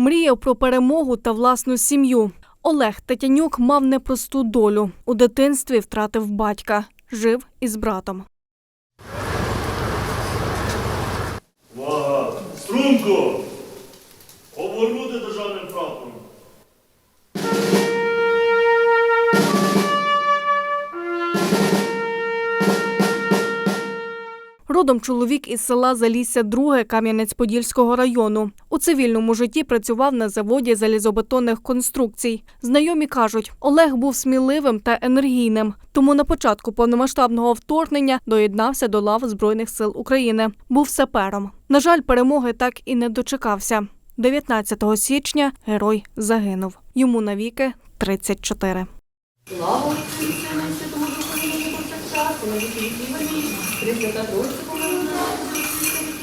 Мріяв про перемогу та власну сім'ю. Олег Тетянюк мав непросту долю. У дитинстві втратив батька, жив із братом. Увага! Струнко! Родом чоловік із села Залісся Друге Кам'янець-Подільського району. У цивільному житті працював на заводі залізобетонних конструкцій. Знайомі кажуть, Олег був сміливим та енергійним. Тому на початку повномасштабного вторгнення доєднався до лав Збройних сил України. Був сапером. На жаль, перемоги так і не дочекався. 19 січня герой загинув. Йому навіки 34. Слава віки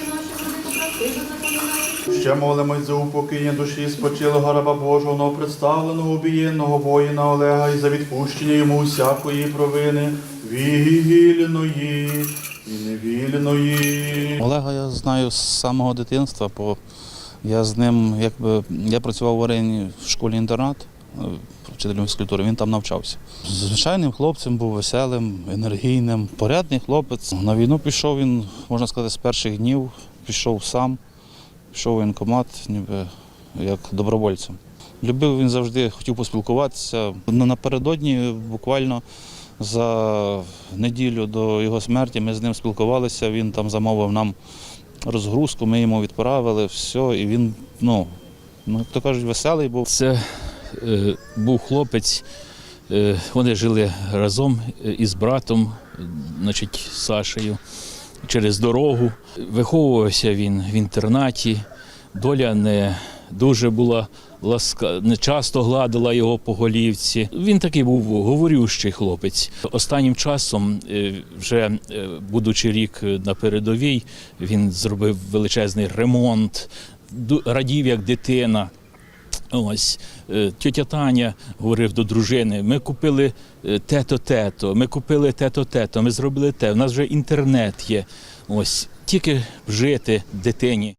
наші, владико, прости, беззаконня наші. Ще молимось за упокійня душі спочилого раба Божого, новопредставленого убієнного воїна Олега і за відпущення йому усякої провини, вільної і невільної. Олега я знаю з самого дитинства, бо я з ним, якби я працював в арені в школі інтернат вчителем фізкультури, він там навчався. Звичайним хлопцем був веселим, енергійним, порядний хлопець. На війну пішов він, можна сказати, з перших днів, пішов сам, пішов в воєнкомат, ніби як добровольцем. Любив він завжди, хотів поспілкуватися. Напередодні буквально за неділю до його смерті ми з ним спілкувалися. Він там замовив нам розгрузку, ми йому відправили, все, і він, ну, ну як то кажуть, веселий був. Це е, був хлопець. Е, вони жили разом е, із братом, е, значить, Сашею, через дорогу. Виховувався він в інтернаті. Доля не дуже була ласка, не часто гладила його по голівці. Він такий був говорющий хлопець. Останнім часом, е, вже е, будучи рік на передовій, він зробив величезний ремонт, радів як дитина. Ось тітя тетя Таня говорив до дружини: ми купили е, тето-тето, ми купили тето-тето, ми зробили те. У нас вже інтернет є. Ось тільки жити дитині.